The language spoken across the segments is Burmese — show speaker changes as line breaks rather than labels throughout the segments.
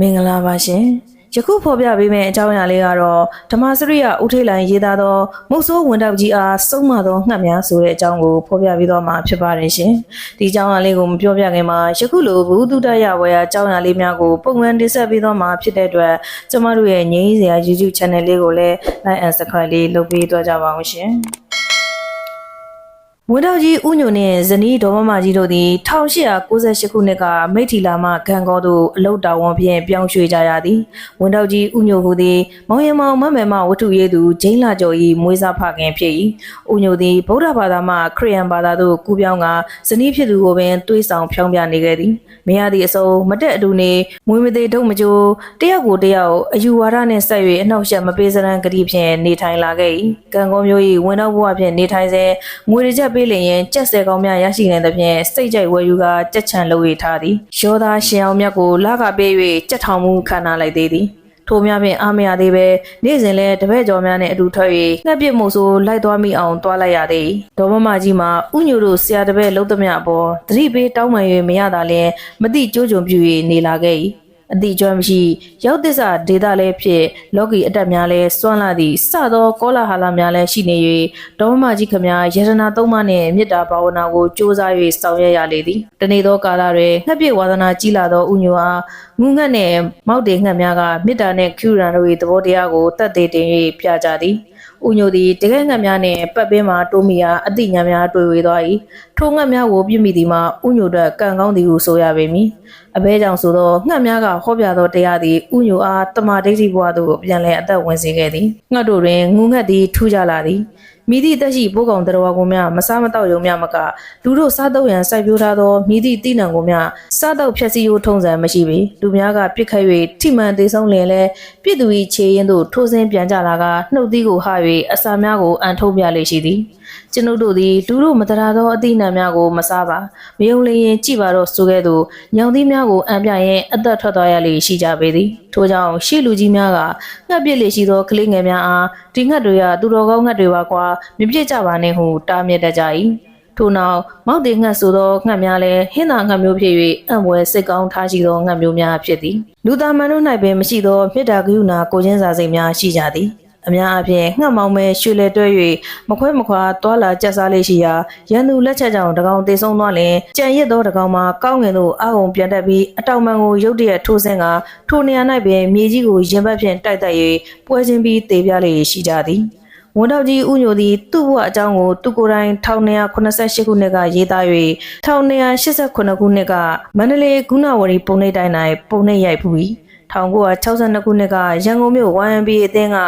မင်္ဂလာပါရှင်ယခုဖော်ပြပေးမယ့်အကြောင်းအရာလေးကတော့ဓမ္မစရိယဦးထိတ်လိုင်ရေးသားသောမုတ်ဆိုးဝန်တောက်ကြီးအားစုံမသောငှက်များဆိုတဲ့အကြောင်းကိုဖော်ပြပေးတော့မှာဖြစ်ပါတယ်ရှင်ဒီအကြောင်းအရာလေးကိုမပြောပြခင်မှာယခုလိုဘုသူတရဝယ်အကြောင်းအရာလေးများကိုပုံမှန်တင်ဆက်ပေးတော့မှာဖြစ်တဲ့အတွက်ကျမတို့ရဲ့ငြိမ်းစရာ YouTube Channel လေးကိုလည်း Like and Subscribe လေးလုပ်ပေးသွားကြပါအောင်ရှင် ဝင်းတော်ကြီးဥညုံနှင့်ဇနီးဒေါ်မမကြီးတို့သည်1898ခုနှစ်ကမိထီလာမှဂံကောသို့အလုတ်တော်ဝန်ဖြင့်ပြောင်းရွှေ့ကြရသည်ဝင်းတော်ကြီးဥညုံဟူသည်မောင်ရင်မောင်မမယ်မဝတ္ထုရေးသူဂျိန်းလာကျော်၏မွေးစားဖခင်ဖြစ်၏ဥညုံသည်ဗုဒ္ဓဘာသာမှခရစ်ယာန်ဘာသာသို့ကူးပြောင်းကဇနီးဖြစ်သူကိုပင်တွေးဆောင်ဖြောင်းပြနေခဲ့သည်မရသည့်အစုံမတက်အတူနေမွေးမသေးဒုတ်မကြိုးတယောက်ကိုတယောက်အယူဝါဒနှင့်ဆက်၍အနှောက်အယှက်မပေးစရန်ကတိဖြင့်နေထိုင်လာခဲ့၏ကံကောမျိုး၏ဝင်းတော်ဘဝဖြင့်နေထိုင်စေငွေတစ်ချက်ပေးလျင်ကြက်ဆယ်ကောင်များရရှိနေသဖြင့်စိတ်ကြိုက်ဝယ်ယူကကြက်ချံလုပ်ရထားသည်ရောသားရှင်အောင်မြတ်ကိုလာကပေး၍ကြက်ထောင်မှုခံနာလိုက်သေးသည်ထိုများဖြင့်အားမရသေးပဲနေ့စဉ်လဲတပည့်ကျော်များနဲ့အတူထွက်၍ငှက်ပစ်မှုဆိုလိုက်သွားမိအောင်တွားလိုက်ရသည်ဒေါ်မမကြီးမှာဥညိုတို့ဆရာတပည့်လုံးသမျှအပေါ်သတိပေးတောင်းပန်၍မရတာလဲမတိကြိုးကြုံပြူ၍နေလာခဲ့၏ အတိအကျွမ်းမရှိရောက်သစ္စာဒေတာလည်းဖြစ်လောကီအတက်များလည်းစွန့်လာသည့်စသောကောလာဟာလများလည်းရှိနေ၍ဒေါမမကြီးခမများယရနာသုံးပါးနှင့်မေတ္တာဘာဝနာကိုကြိုးစား၍ဆောင်ရွက်ရလေသည်တနေ့သောကာလတွင်ငှက်ပြည့်ဝါဒနာကြီးလာသောဥညွအားငုံငှက်နှင့်မောက်တေငှက်များကမေတ္တာနှင့်ကျူရန်တို့၏သဘောတရားကိုတတ်သေးတင်၍ပြကြသည် ဥညိုသည်တကယ်ငှက်များနှင့်ပတ်ပင်းမှာတိုးမီအားအတိညာများတွေ့ဝေသွား၏ထိုငှက်များကိုပြစ်မိသည်မှာဥညိုတို့ကံကောင်းသည်ဟုဆိုရပေမည်အဘဲကြောင့်ဆိုသောငှက်များကဟောပြသောတရားသည်ဥညိုအားတမဒိဋ္ဌိဘဝသို့ပြန်လည်အသက်ဝင်စေခဲ့သည်ငှက်တို့တွင်ငုံငှက်သည်ထူးကြလာသည် မိသည့်တက်ရှိပိုးကောင်တတော်ကိုများမစားမတော့ရုံများမကလူတို့စားတော့ရန်စိုက်ပျိုးထားသောမိသည့်တိနံကိုများစားတော့ဖြက်စီးရိုးထုံးစံမရှိပေလူများကပြစ်ခတ်၍ထိမှန်သေးဆုံးလင်လဲပြစ်သူ၏ခြေရင်းသို့ထိုးစင်းပြန်ကြလာကနှုတ်သီးကိုဟ၍အစာများကိုအန်ထုတ်ပြလေရှိသည် ကျွန်ုပ်တို့သည်လူတို့မတရာသောအသီးနှံများကိုမစားပါမယုံလျင်ကြည်ပါတော့ဆိုခဲ့သူညောင်သီးများကိုအံပြရင်အသက်ထွက်သွားရလေရှိကြပေသည်ထို့ကြောင့်ရှေ့လူကြီးများကငှက်ပစ်လေရှိသောကလေးငယ်များအားဒီငှက်တွေကသူတော်ကောင်းငှက်တွေပါကွာမပြစ်ကြပါနဲ့ဟုတားမြစ်တတ်ကြ၏ထို့နောက်မောက်တေငှက်ဆိုသောငှက်များလည်းဟင်းသာငှက်မျိုးဖြစ်၍အံ့ဘွယ်စိတ်ကောင်းထားရှိသောငှက်မျိုးများဖြစ်သည်လူသားမန်တို့၌ပင်မရှိသောမေတ္တာကရုဏာကိုချင်းစာစိတ်များရှိကြသည် အများအပြားငှက်မောင်မဲရွှေလဲတွဲ၍မခွဲမခွာတွာလာကြက်စားလေးရှိရာရန်သူလက်ချက်ကြောင့်တကောင်တေဆုံးသွားလင်ကြံရစ်သောတကောင်မှာကောင်းငင်သို့အဟုန်ပြန်တက်ပြီးအတောင်ပံကိုရုတ်တရက်ထိုးဆင်းကထိုနေရာ၌ပင်မြေကြီးကိုရင်ဘတ်ဖြင့်တိုက်တက်၍ပွဲချင်းပြီးတေပြလေရှိကြသည်ဝန်တော်ကြီးဥညိုသည်သူ့ဘဝအကြောင်းကိုသူကိုယ်တိုင်1288ခုနှစ်ကရေးသား၍1288ခုနှစ်ကမန္တလေးကုဏဝရီပုံနှိပ်တိုင်း၌ပုံနှိပ်ရိုက်ဖူး၏ 1962ခုနှစ်ကရန်ကုန်မြို့ YMB အသင်းက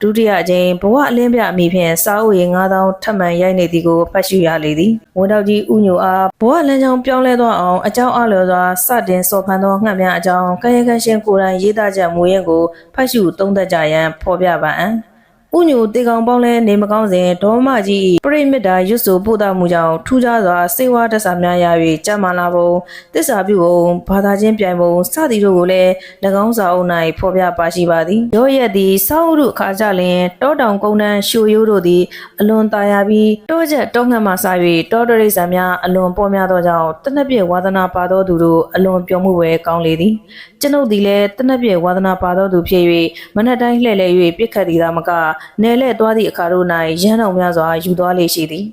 ဒုတိယအကြိမ်ဘဝအလင်းပြအမိဖြင့်စားအုပ်ရေ9000ထပ်မံရိုက်နေသည်ကိုဖတ်ရှုရလေသည်ဝန်တော်ကြီးဥညိုအားဘဝလမ်းကြောင်းပြောင်းလဲသွားအောင်အကြောင်းအလျော်စွာစတင်စော်ဖန်သောငှက်များအကြောင်းကာယကံရှင်ကိုယ်တိုင်ရေးသားချက်မူရင်းကိုဖတ်ရှုသုံးသပ်ကြရန်ဖော်ပြပါအံ့ ဥညိုတေကောင်ပေါင်းလဲနေမကောင်းစဉ်ဒေါမကြီးပရိမစ်တာရွတ်ဆိုပို့တာမှုကြောင့်ထူးခြားစွာစေဝါတက်စာများရ၍ကြမာလာပုံတစ္ဆာပြုပုံဘာသာချင်းပြိုင်ပုံစသည်တို့ကိုလည်း၎င်းစာအုပ်၌ဖော်ပြပါရှိပါသည်ရော့ရက်သည်စောင်းဥရုအခါကြလျင်တောတောင်ကုန်းတန်းရှူရိုးတို့သည်အလွန်တာယာပြီးတောချက်တောငှက်မှစ၍တောတရိษံများအလွန်ပေါ်များသောကြောင့်တနက်ပြည့်ဝါသနာပါသောသူတို့အလွန်ပျော်မှုပဲကောင်းလေသည်ကျွန်ုပ်သည်လည်းတနက်ပြည့်ဝါသနာပါသောသူဖြစ်၍မနက်တိုင်းလှည့်လည်၍ပြစ်ခတ်သည်သာမကနယ်လဲသွားသည့်အခါတို့၌ရန်တော်များစွာယူသွားလေရှိသည်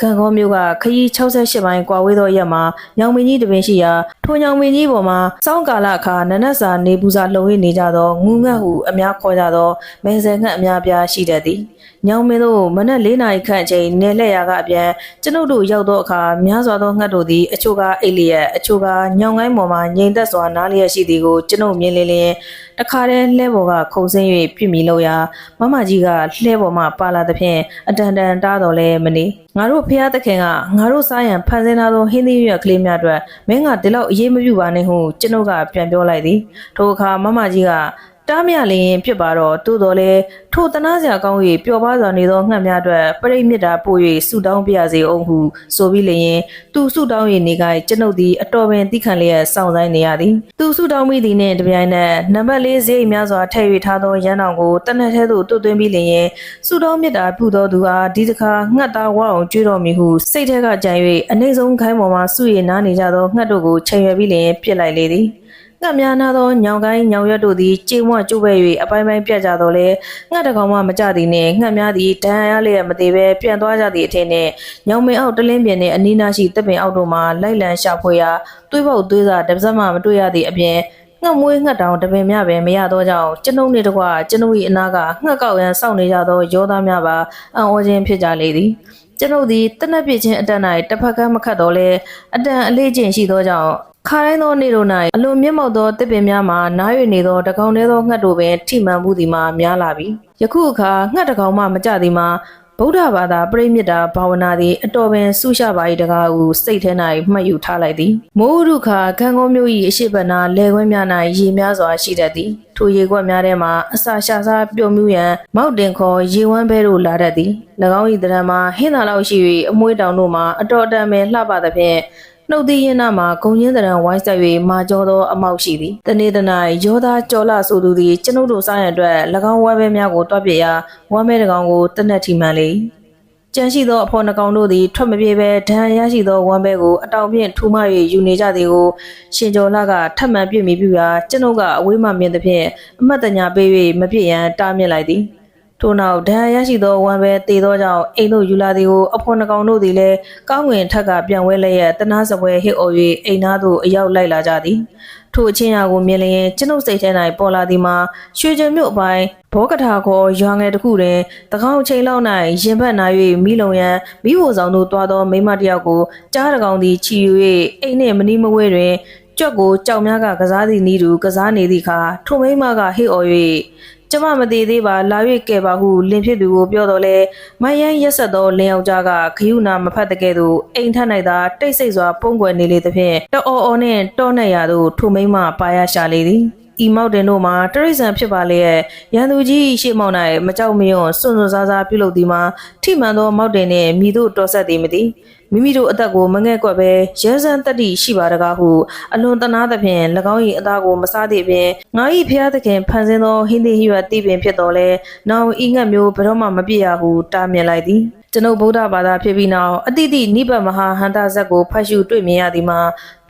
ခံကောမျိုးကခရီး68ပိုင်းကွာဝေးသောရက်မှာညောင်မင်းကြီးတပင်ရှိရာထိုညောင်မင်းကြီးပေါ်မှာစောင်းကာလအခါနနက်စာနေပူစာလှုံ၍နေကြသောငူငတ်ဟုအများခေါ်ကြသောမဲဆယ်ငှက်အများပြားရှိတတ်သည်ညောင်မင်းတို့မနက်၄နာရီခန့်အချိန်နေလက်ရာကအပြန်ကျွန်ုပ်တို့ရောက်သောအခါများစွာသောငှက်တို့သည်အချို့ကအိတ်လျက်အချို့ကညောင်ကိုင်းပေါ်မှာငြိမ်သက်စွာနားလျက်ရှိသည်ကိုကျွန်ုပ်မြင်လင်းလင်းတခါတည်းလှဲပေါ်ကခုံဆင်း၍ပြစ်မိလို့ရာမမကြီးကလှဲပေါ်မှပါလာသဖြင့်အတန်တန်တားတော်လဲမနေငါတို့ဖះသခင်ကငါတို့စားရန်ဖန်ဆင်းထားသောဟင်းသီးရွက်ကလေးများအတွက်မင်းကဒီလောက်အရေးမပြုပါနဲ့ဟုကျွန်ုပ်ကပြန်ပြောလိုက်သည်ထိုအခါမမကြီးက တားမြလင်းဖြစ်ပါတော့တိုးတော်လဲထိုတနာစရာကောင်း၍ပျော်ပါစွာနေသောငှက်များအတွက်ပရိမြစ်တာပို့၍ဆုတောင်းပြရစေအောင်ဟုဆိုပြီးလျင်သူဆုတောင်း၍နေကကျွန်ုပ်သည်အတော်ပင်တိခံလျက်စောင့်ဆိုင်နေရသည်သူဆုတောင်းမိသည်နှင့်တပြိုင်နက်နံပါတ်၄ဈေးများစွာထည့်၍ထားသောရန်တော်ကိုတနက်ထဲသို့တွတ်သွင်းပြီးလျင်ဆုတောင်းမြစ်တာပြုသောသူအားဒီတစ်ခါငှက်သားဝအောင်ကြွေးတော်မူဟုစိတ်ထဲကကြံ၍အနှိမ့်ဆုံးခိုင်းပေါ်မှစုရည်နားနေကြသောငှက်တို့ကိုချိန်ရွယ်ပြီးလျင်ပြစ်လိုက်လေသည် ငှက်များနာသောညောင်ကိုင်းညောင်ရွက်တို့သည်ကြေမွကျိုးပဲ၍အပိုင်းပိုင်းပြတ်ကြတော့လေငှက်တစ်ကောင်မှမကြသည်နှင့်ငှက်များသည်ဒဏ်ရာရလျက်မသေးပဲပြန်သွားကြသည့်အထင်နှင့်ညောင်မင်အောက်တလင်းပြင်နှင့်အနီးနားရှိတပ်ပင်အောက်တို့မှလိုက်လံရှာဖွေရာသွေးပေါက်သွေးစာတစ်စက်မှမတွေ့ရသည့်အပြင်ငှက်မွေးငှက်တောင်တပင်များပဲမရသောကြောင့်ကျွန်ုပ်နှင့်တကွကျွန်ုပ်၏အနာကငှက်ကောက်ရန်စောင့်နေကြသောယောသားများပါအံ့ဩခြင်းဖြစ်ကြလေသည်ကျွန်ုပ်သည်တနက်ပြည့်ချင်းအတန်း၌တစ်ဖက်ကမခတ်တော့လဲအတန်အလေးကျင့်ရှိသောကြောင့် ခါတိုင်းသောနေ့တို့၌အလွန်မြင့်မောက်သောတစ်ပင်များမှာနား၍နေသောတကောင်တည်းသောငှက်တို့ပင်ထိမှန်မှုသည်မှာများလာပြီယခုအခါငှက်တကောင်မှမကြသည်မှာဗုဒ္ဓဘာသာပရိမြတ်တာဘာဝနာသည်အတော်ပင်ဆုရှပါ၏တကားဟုစိတ်ထဲ၌မှတ်ယူထားလိုက်သည်မိုးဥဒုခါခံကုန်းမျိုး၏အရှိတ်ဘနာလေခွင်းများ၌ရေများစွာရှိတတ်သည်ထိုရေခွက်များထဲမှာအစာရှာစားပြုံမှုရန်မောက်တင်ခေါ်ရေဝမ်းဘဲတို့လာတတ်သည်၎င်း၏တရံမှာဟင်းသာလောက်ရှိ၍အမွှေးတောင်တို့မှာအတော်အတန်ပင်လှပသဖြင့် နှုတ်သီးရင်နာမှာဂုံရင်းတရံဝိုင်းဆက်၍မာကျော်သောအမောက်ရှိသည်။တနေ့တ၌ယောသားကြော်လာဆိုသူသည်ကျွန်ုပ်တို့စားရန်အတွက်၎င်းဝဲဘဲများကိုတွားပြရာဝမ်းမဲတကောင်ကိုတနက်ထီမှန်လေ။ကြမ်းရှိသောအဖော်နှကောင်တို့သည်ထွက်မပြေဘဲဒဏ်ရာရရှိသောဝမ်းဘဲကိုအတောင်ဖြင့်ထူမ၍ယူနေကြသည်ကိုရှင်ကျော်လာကထပ်မံပြစ်မိပြရာကျွန်ုပ်ကအဝေးမှမြင်သဖြင့်အမတ်တညာပေး၍မပြစ်ရန်တားမြစ်လိုက်သည်။ ထို့နောက်ဒဏ်ရာရရှိသောဝမ်းပဲတည်သောကြောင့်အိမ်တို့ယူလာသည်ကိုအဖော်နှကောင်တို့သည်လည်းကောင်းငင်ထက်ကပြန်ဝဲလျက်တနာစပွဲဟစ်အော်၍အိမ်သားသို့အရောက်လိုက်လာကြသည်ထိုအချင်းရာကိုမြင်လျင်ကျွန်ုပ်စိတ်ထဲ၌ပေါ်လာသည်မှာရွှေကျင်မြို့အပိုင်းဘောကထာခေါ်ရွာငယ်တစ်ခုတွင်တကောင်းချိန်လောက်၌ရင်ဘတ်နာ၍မိလုံရန်မိဖို့ဆောင်သို့တွားသောမိန်းမတစ်ယောက်ကိုကြားတကောင်သည်ချီယူ၍အိမ်နှင့်မနီးမဝဲတွင်ကြွက်ကိုကြောက်များကကစားသည့်နီးတူကစားနေသည့်အခါထိုမိန်းမကဟစ်အော်၍ ကျမမသေးသေးပါလာ၍ကဲပါဟုလင်ဖြစ်သူကိုပြောတော့လဲမိုင်းရန်ရက်ဆက်သောလင်ယောက်ျားကခယူနာမဖတ်တကဲ့သို့အိမ်ထ၌သာတိတ်ဆိတ်စွာပုံကွယ်နေလေသဖြင့်တောအော်အော်နှင့်တောနေရသို့ထိုမိန်းမပါရရှာလေသည် ဤမောက်တင်တို့မှာတရိษံဖြစ်ပါလေရဲ့ရန်သူကြီးရှေ့မောက်၌မကြောက်မရွံ့စွန့်စွန့်စားစားပြုလုပ်သည်မှာထိမှန်သောမောက်တင်နှင့်မိတို့တော်ဆက်သည်မသည်မိမိတို့အသက်ကိုမငဲ့ကွက်ပဲရဲစမ်းတက်တိရှိပါတကားဟုအလွန်တနာသဖြင့်၎င်း၏အသားကိုမစားသည့်အပြင်ငါ၏ဖျားသခင်ဖန်ဆင်းသောဟင်းသီးဟရွက်တိပင်ဖြစ်တော်လဲနောင်ဤငှက်မျိုးဘယ်တော့မှမပြည့်ရဟုတားမြစ်လိုက်သည် ကျွန်ုပ်ဗုဒ္ဓဘာသာဖြစ်ပြီးနောက်အတိတ်နိဗ္ဗာန်မဟာဟန္တာဇက်ကိုဖတ်ရှုတွေ့မြင်ရသည်မှာ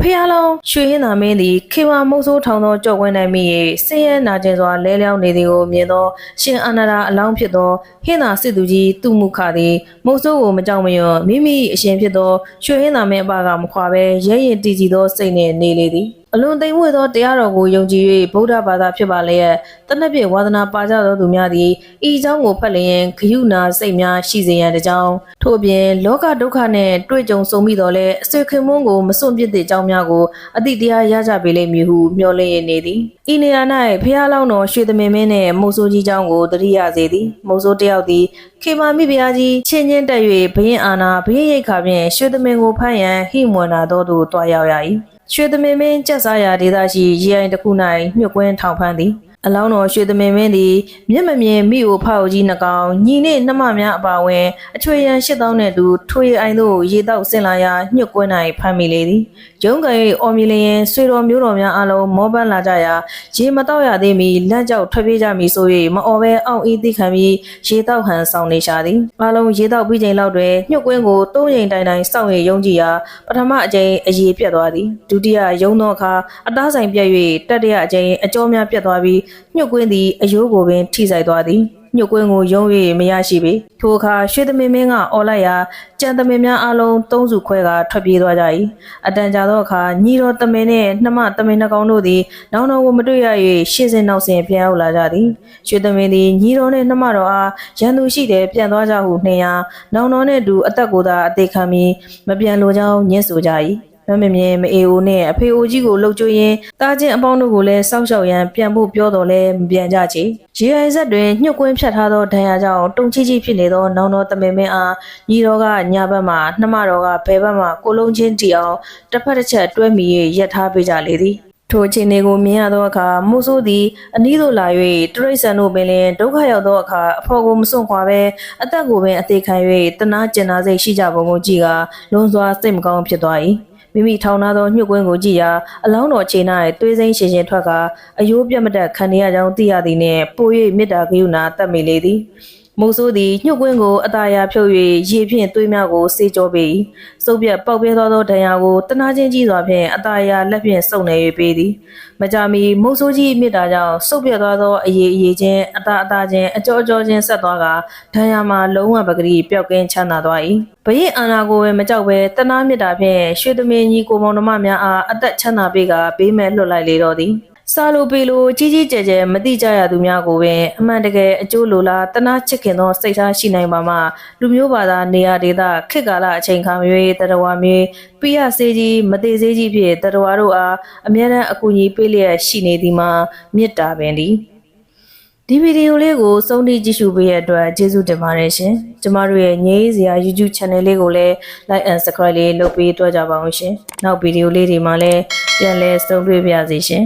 ဖះလောင်းရွှေဟင်းသာမင်းသည်ခေဝမုတ်ဆိုးထောင်သောကြော့ဝင်းနိုင်မိ၏ဆင်းရဲနာကျင်စွာလဲလျောင်းနေသည်ကိုမြင်သောရှင်အာနန္ဒာအလောင်းဖြစ်သောဟင်းသာစစ်သူကြီးသူမှုခသည်မုတ်ဆိုးကိုမကြောက်မရွံ့မိမိအရှင်ဖြစ်သောရွှေဟင်းသာမင်းအပကမခွာဘဲရဲရင်တည်ကြည်သောစိတ်နှင့်နေလေသည် အလွန်သိမ်မွေ့သောတရားတော်ကိုယုံကြည်၍ဗုဒ္ဓဘာသာဖြစ်ပါလျက်တနက်ပြေဝါဒနာပါကြသောသူများသည်ဤเจ้าကိုဖတ်လျင်ဂယုနာစိတ်များရှိစေရန်တကြောင်ထို့အပြင်လောကဒုက္ခနှင့်တွေ့ကြုံဆုံမိတော်လဲအဆွေခင်မွန်းကိုမစွန့်ပစ်သည့်အကြောင်းများကိုအတိတရားရကြပေလိမ့်မည်ဟုမျှော်လင့်ရနေသည်ဤနေရာ၌ဖះလောင်းတော်ရွှေသမင်မင်းနှင့်မုတ်ဆိုးကြီးเจ้าကိုတတိယစေသည်မုတ်ဆိုးတယောက်သည်ခေမာမိဖုရားကြီးချင်းချင်းတက်၍ဘရင်အာနာဘရင်ရိတ်ခါဖြင့်ရွှေသမင်ကိုဖမ်းရန်ဟိမွန်နာတော်သို့တွားရောက်ရ၏ ရွှေသမင်မင်းကြက်စားရာဒေသရှိရေအိုင်တစ်ခု၌မြှုပ်ကွင်းထောင်ဖမ်းသည် အလောင်းတော်ရွှေသမင်မင်းသည်မျက်မမြင်မိကိုဖောက်ကြီးနှကောင်ညီနှင့်နှမများအပါအဝင်အချွေရန်၈000နှင့်တူထွေအိုင်သို့ရေတောက်ဆင်လာရာညှုပ်ကွင်း၌ဖမ်းမိလေသည်ရုံးကန်၏အော်မီလျင်ဆွေတော်မျိုးတော်များအလုံးမောပန်းလာကြရာရေမတော့ရသေးမီလန့်ကြောက်ထွက်ပြေးကြမည်ဆို၍မအော်ဘဲအောင့်ဤသိခံပြီးရေတောက်ဟန်ဆောင်နေရှာသည်အလုံးရေတောက်ပြီးချိန်လောက်တွင်ညှုပ်ကွင်းကိုသုံးရင်တိုင်တိုင်စောင့်ရယုံကြည်ရာပထမအကြိမ်အရေပြတ်သွားသည်ဒုတိယယုံသောအခါအသားဆိုင်ပြတ်၍တတိယအကြိမ်အကျော်များပြတ်သွားပြီးညှုပ်ကွင်းသည်အယိုးကိုပင်ထိဆိုင်သွားသည်ညှုပ်ကွင်းကိုယုံ၍မရရှိပေထိုအခါရွှေသမင်မင်းကအော်လိုက်ရာကြံသမင်များအလုံးသုံးစုခွဲကထွက်ပြေးသွားကြ၏အတန်ကြာသောအခါညီတော်သမင်နှင့်နှမသမင်နှကောင်တို့သည်နောင်တော်ကိုမတွေ့ရ၍ရှေ့စဉ်နောက်စဉ်ပြန်ရောက်လာကြသည်ရွှေသမင်သည်ညီတော်နှင့်နှမတော်အားရန်သူရှိတယ်ပြန်သွားကြဟုနှင်ရာနောင်တော်နှင့်အတူအသက်ကိုသာအသေးခံပြီးမပြန်လိုကြောင်းညှင်းဆိုကြ၏ မမမြင်မအေအိုနဲ့အဖေအိုကြီးကိုလှုပ်ကြွရင်တားချင်းအပေါင်းတို့ကိုလည်းစောက်ရှောက်ရန်ပြန်ဖို့ပြောတော်လဲမပြန်ကြချေရေအိုင်ဆက်တွင်ညှုတ်ကွင်းဖြတ်ထားသောဒဏ်ရာကြောင့်တုံချီချီဖြစ်နေသောနောင်တော်တမင်မင်းအားညီတော်ကညာဘက်မှနှမတော်ကဘယ်ဘက်မှကိုလုံးချင်းတီအောင်တစ်ဖက်တစ်ချက်တွဲမိ၍ရက်ထားပေးကြလေသည်ထိုအခြေအနေကိုမြင်ရသောအခါမုဆိုးသည်အနည်းသို့လာ၍တရိษံတို့ပင်လျင်ဒုက္ခရောက်သောအခါအဖော်ကိုမစွန့်ခွာဘဲအသက်ကိုပင်အသေးခံ၍တနာကျင်နာစိတ်ရှိကြပုံကိုကြည့်ကလွန်စွာစိတ်မကောင်းဖြစ်သွား၏ မိမိထောင်ထားသောညှုပ်ကွင်းကိုကြည့်ရာအလောင်းတော်ခြေ၌သွေးစိမ်းရှင်ရှင်ထွက်ကာအယိုးပြတ်မတက်ခံနေရကြောင်းသိရသည်နှင့်ပို၍မေတ္တာကရုဏာတတ်မိလေသည် မိုးဆိုးသည်ညှို့ကွင်းကိုအသာယာဖြုတ်၍ရေဖြင့်သွေးများကိုစေးကြောပေ၏စုပ်ပြတ်ပေါက်ပြဲသောသောဒဏ်ရာကိုတနာချင်းကြီးစွာဖြင့်အသာယာလက်ဖြင့်စုပ်နေ၍ပေးသည်မကြမီမိုးဆိုးကြီးမြစ်တာကြောင့်စုပ်ပြတ်သွားသောအရေးအရေးချင်းအသာအသာချင်းအကြောအကြောချင်းဆက်သွားကဒဏ်ရာမှာလုံးဝပကတိပျောက်ကင်းချမ်းသာသွား၏ဘရင်အာနာကိုပဲမကြောက်ပဲတနာမြစ်တာဖြင့်ရွှေသမင်းကြီးကိုမောင်နှမများအားအသက်ချမ်းသာပေးကပေးမဲ့လွတ်လိုက်လေတော့သည် စားလိုပေလိုကြီးကြီးကျယ်ကျယ်မတိကြရသူများကိုပင်အမှန်တကယ်အကျိုးလိုလားတနာချစ်ခင်သောစိတ်ထားရှိနိုင်ပါမှလူမျိုးဘာသာနေရာဒေသခေတ်ကာလအချိန်ခါမျိုးတရဝါမျိုးပိယစေးကြီးမသေးစေးကြီးဖြင့်တရဝါတို့အားအမြဲတမ်းအကူအညီပေးလျက်ရှိနေသည်မှာမေတ္တာပင်သည်ဒီဗီဒီယိုလေးကိုစုံထိကြည့်ရှုပေးရတဲ့အတွက်ကျေးဇူးတင်ပါတယ်ရှင်ကျမတို့ရဲ့ငြိမ်းစရာ YouTube Channel လေးကိုလည်း Like and Subscribe လေးလုပ်ပေးတော့ကြပါအောင်ရှင်နောက်ဗီဒီယိုလေးတွေမှာလည်းပြန်လည်ဆုံတွေ့ပါရစေရှင်